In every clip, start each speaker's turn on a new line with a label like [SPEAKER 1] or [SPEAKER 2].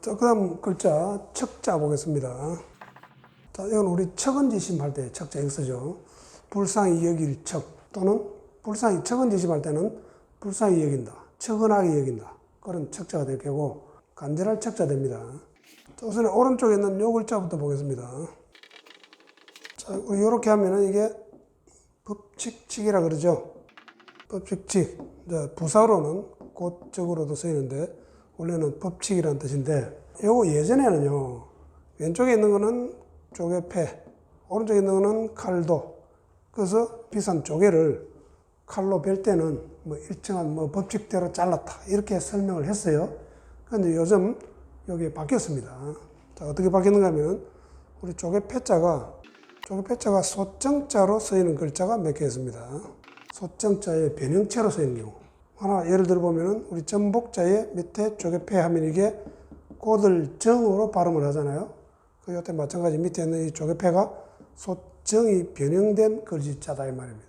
[SPEAKER 1] 자, 그 다음 글자 척자 보겠습니다. 자, 이건 우리 척은지심 할 때 척자 이거 쓰죠. 불쌍히 여길 척 또는 불쌍히 척은지심 할 때는 불쌍히 여긴다. 척은하게 여긴다. 그런 척자가 될 거고 간절할 척자 됩니다. 자, 우선 오른쪽에 있는 요 글자부터 보겠습니다. 자, 이렇게 하면은 이게 법칙칙이라 그러죠. 법칙칙. 자, 부사로는 곧적으로도 쓰이는데 원래는 법칙이라는 뜻인데 요거 예전에는요. 왼쪽에 있는 거는 조개패, 오른쪽에 있는 거는 칼도. 그래서 비싼 조개를 칼로 벨 때는 뭐 일정한 뭐 법칙대로 잘랐다 이렇게 설명을 했어요. 그런데 요즘 여기 바뀌었습니다. 자, 어떻게 바뀌는가 하면 우리 조개 패자가 조개 패자가 소정자로 쓰이는 글자가 몇 개 있습니다. 소정자의 변형체로 쓰이는 경우. 하나 예를 들어 보면은 우리 전복자의 밑에 조개패 하면 이게 꼬들정으로 발음을 하잖아요. 그 요때 마찬가지 밑에 있는 이 조개패가 소정이 변형된 글자다 이 말입니다.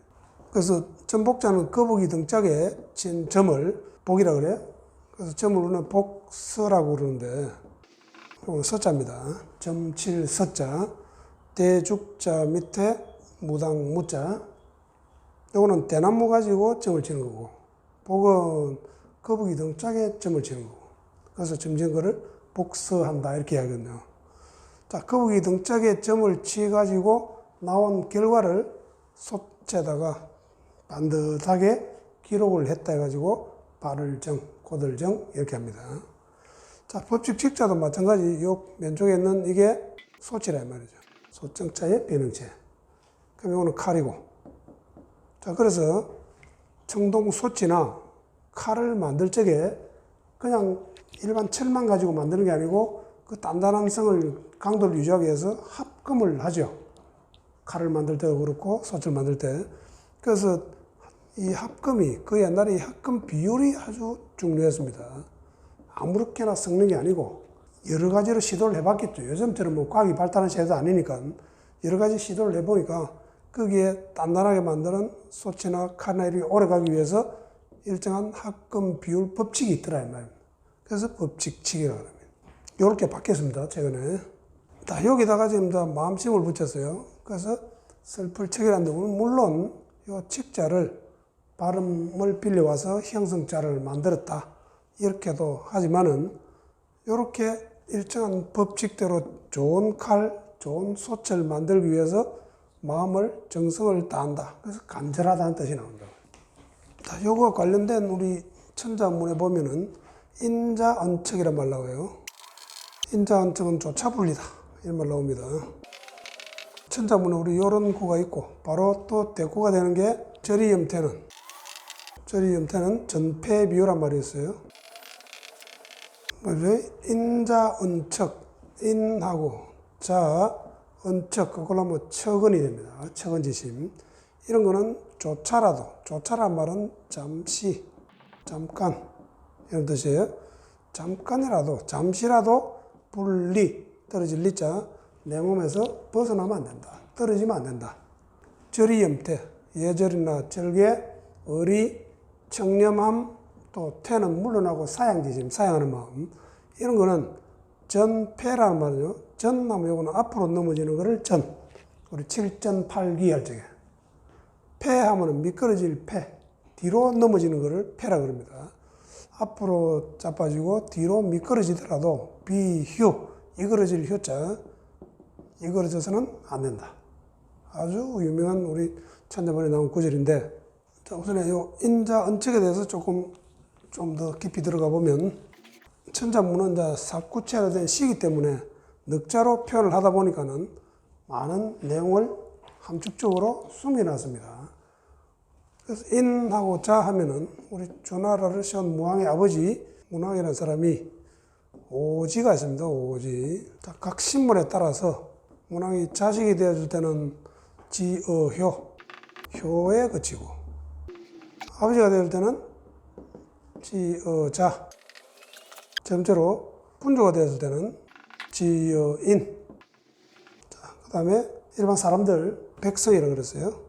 [SPEAKER 1] 그래서 전복자는 거북이 등짝에 친 점을 복이라 그래요. 그래서 점을 우리는 복서라고 그러는데 이건 서자입니다. 점칠 서자, 대죽자 밑에 무당 무자. 이거는 대나무 가지고 점을 치는 거고, 복은 거북이 등짝에 점을 치는 거고. 그래서 점진 거를 복서한다 이렇게 하거든요. 자, 거북이 등짝에 점을 치 가지고 나온 결과를 소체에다가 반듯하게 기록을 했다 해가지고 발을정, 고들정 이렇게 합니다. 자, 법칙 직자도 마찬가지 요 왼쪽에 있는 이게 소치라 이 말이죠. 소정자의 변형체. 그럼 이거는 칼이고. 자, 그래서 청동 소치나 칼을 만들 적에 그냥 일반 철만 가지고 만드는 게 아니고 그 단단한 성을 강도를 유지하기 위해서 합금을 하죠. 칼을 만들 때도 그렇고 소치를 만들 때. 그래서 이 합금이 그 옛날에 이 합금 비율이 아주 중요했습니다. 아무렇게나 섞는 게 아니고 여러 가지로 시도를 해봤겠죠. 요즘처럼 뭐 과학이 발달한 시대도 아니니까 여러 가지 시도를 해보니까 거기에 단단하게 만드는 소치나 칼이나 이렇게 오래 가기 위해서 일정한 합금 비율 법칙이 있더라 이 말입니다. 그래서 법칙칙이라고 합니다. 이렇게 바뀌었습니다 최근에. 다 여기다가 지금 다 마음심을 붙였어요. 그래서 슬플책이라는 데는 물론 이 책자를 발음을 빌려와서 형성자를 만들었다. 이렇게도 하지만은 이렇게 일정한 법칙대로 좋은 칼, 좋은 소체를 만들기 위해서 마음을 정성을 다한다. 그래서 간절하다는 뜻이 나온다. 자, 요거와 관련된 우리 천자문에 보면은 인자 언척이란 말 나와요. 인자 언척은 조차 불리다. 이런 말 나옵니다. 천자문에 우리 요런 구가 있고 바로 또 대구가 되는 게 절이 염태는 절이 염태는 전폐 비유란 말이 있어요. 인자 은척 인하고 자 은척 그걸로 뭐 척은이 됩니다. 척은지심 이런 거는 조차라도 조차란 말은 잠시 잠깐 이런 뜻이에요. 잠깐이라도 잠시라도 분리 떨어질 리자 내 몸에서 벗어나면 안 된다. 떨어지면 안 된다. 절이 염태 예절이나 절개 의리 청렴함 또 태는 물러나고 사양지심, 사양하는 마음 이런 거는 전패라는 말이죠. 전나무 요거는 앞으로 넘어지는 거를 전. 우리 7전 8기 할 적에 패하면은 미끄러질 패, 뒤로 넘어지는 거를 패라 그럽니다. 앞으로 자빠지고 뒤로 미끄러지더라도 비휴 이그러질 휴자 이그러져서는 안 된다. 아주 유명한 우리 천자문에 나온 구절인데 자, 우선 요 인자 언척에 대해서 조금 좀 더 깊이 들어가 보면 천자문은 이제 사구체로 된 시기 때문에 넉자로 표현을 하다 보니까는 많은 내용을 함축적으로 숨겨놨습니다. 그래서 인하고 자 하면은 우리 조나라를 세운 무왕의 아버지 문왕이라는 사람이 오지가 있습니다. 오지. 자, 각 신문에 따라서 문왕이 자식이 되어줄 때는 지어효, 효에 그치고 아버지가 될 때는 지어자 점체로 분조가 되었을 때는 지어인 그 다음에 일반 사람들 백성이라고 그랬어요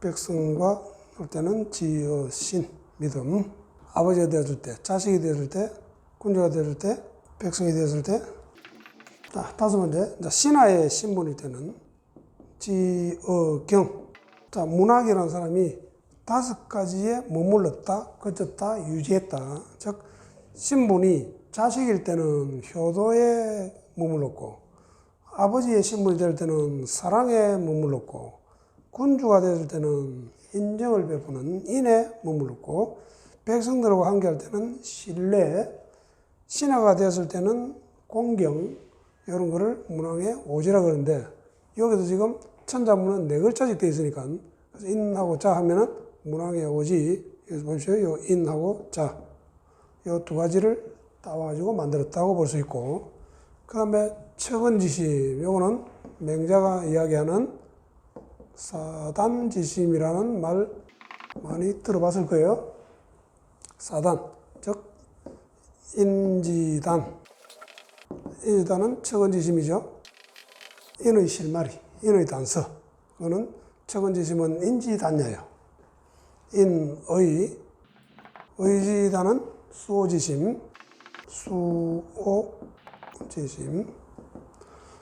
[SPEAKER 1] 백성과 할 때는 지어신 믿음 아버지가 되어줄 때 자식이 되어줄 때 군주가 되어줄 때 백성이 되었을 때, 자, 다섯 번째, 자, 신하의 신분일 때는 지어경. 자, 문학이라는 사람이 다섯 가지에 머물렀다, 그쳤다, 유지했다. 즉, 신분이 자식일 때는 효도에 머물렀고, 아버지의 신분이 될 때는 사랑에 머물렀고, 군주가 됐을 때는 인정을 베푸는 인에 머물렀고, 백성들과 함께할 때는 신뢰, 신하가 되었을 때는 공경, 이런 거를 문왕의 오지라 그러는데, 여기서 지금 천자문은 네 글자씩 되어 있으니까, 인하고 자 하면은 문왕의 오지, 여기서 보십시오. 요 인하고 자. 요두 가지를 따와가지고 만들었다고 볼 수 있고, 그 다음에 척은지심, 요거는 맹자가 이야기하는 사단지심이라는 말 많이 들어봤을 거예요. 사단, 즉, 인지단. 인지단은 척은지심이죠. 인의 실마리, 인의 단서. 그거는 척은지심은 인지단녀예요. 인의, 의지단은 수오지심, 수오지심.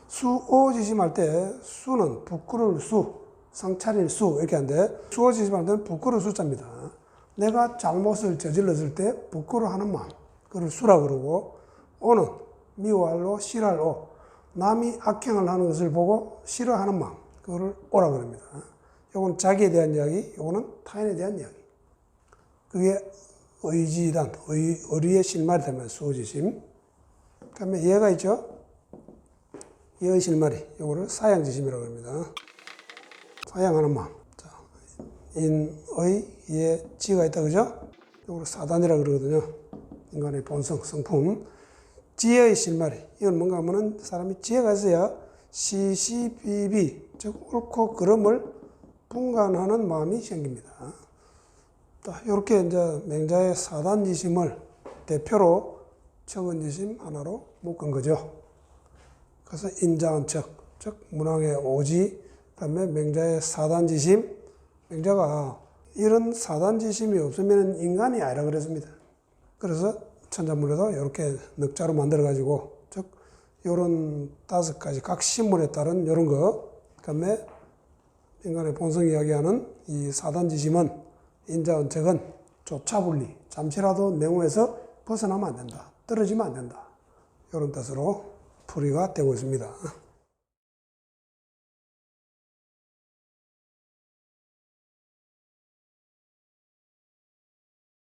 [SPEAKER 1] 수오지심 할 때 수는 부끄러울 수, 상차릴 수 이렇게 하는데 수오지심 할 때는 부끄러울 수자입니다. 내가 잘못을 저질렀을 때 부끄러워하는 마음, 그걸 수라 그러고 오는 미워할 오, 싫어할 오, 남이 악행을 하는 것을 보고 싫어하는 마음, 그거를 오라 그럽니다. 요건 자기에 대한 이야기, 요거는 타인에 대한 이야기. 그게 의지단, 의, 의리의 실말이 되면 수호지심. 그 다음에 예가 있죠? 예의 실말이. 요거를 사양지심이라고 합니다. 사양하는 마음. 자, 인의, 예, 지가 있다, 그죠? 요거를 사단이라 그러거든요. 인간의 본성, 성품. 지혜의 실말이. 이건 뭔가 하면은 사람이 지혜가 있어야 시시비비, 즉, 옳고 그름을 분간하는 마음이 생깁니다. 이렇게 이제 맹자의 사단지심을 대표로 척은지심 하나로 묶은 거죠. 그래서 인자한 척, 즉 문왕의 오지, 그다음에 맹자의 사단지심. 맹자가 이런 사단지심이 없으면 인간이 아니라 그랬습니다. 그래서 천자문에도 이렇게 넉자로 만들어 가지고 즉 이런 다섯 가지 각 신문에 따른 이런 거, 그다음에 인간의 본성 이야기하는 이 사단지심은 인자언책은 조차분리, 잠시라도 내용에서 벗어나면 안 된다. 떨어지면 안 된다. 이런 뜻으로 풀이가 되고 있습니다.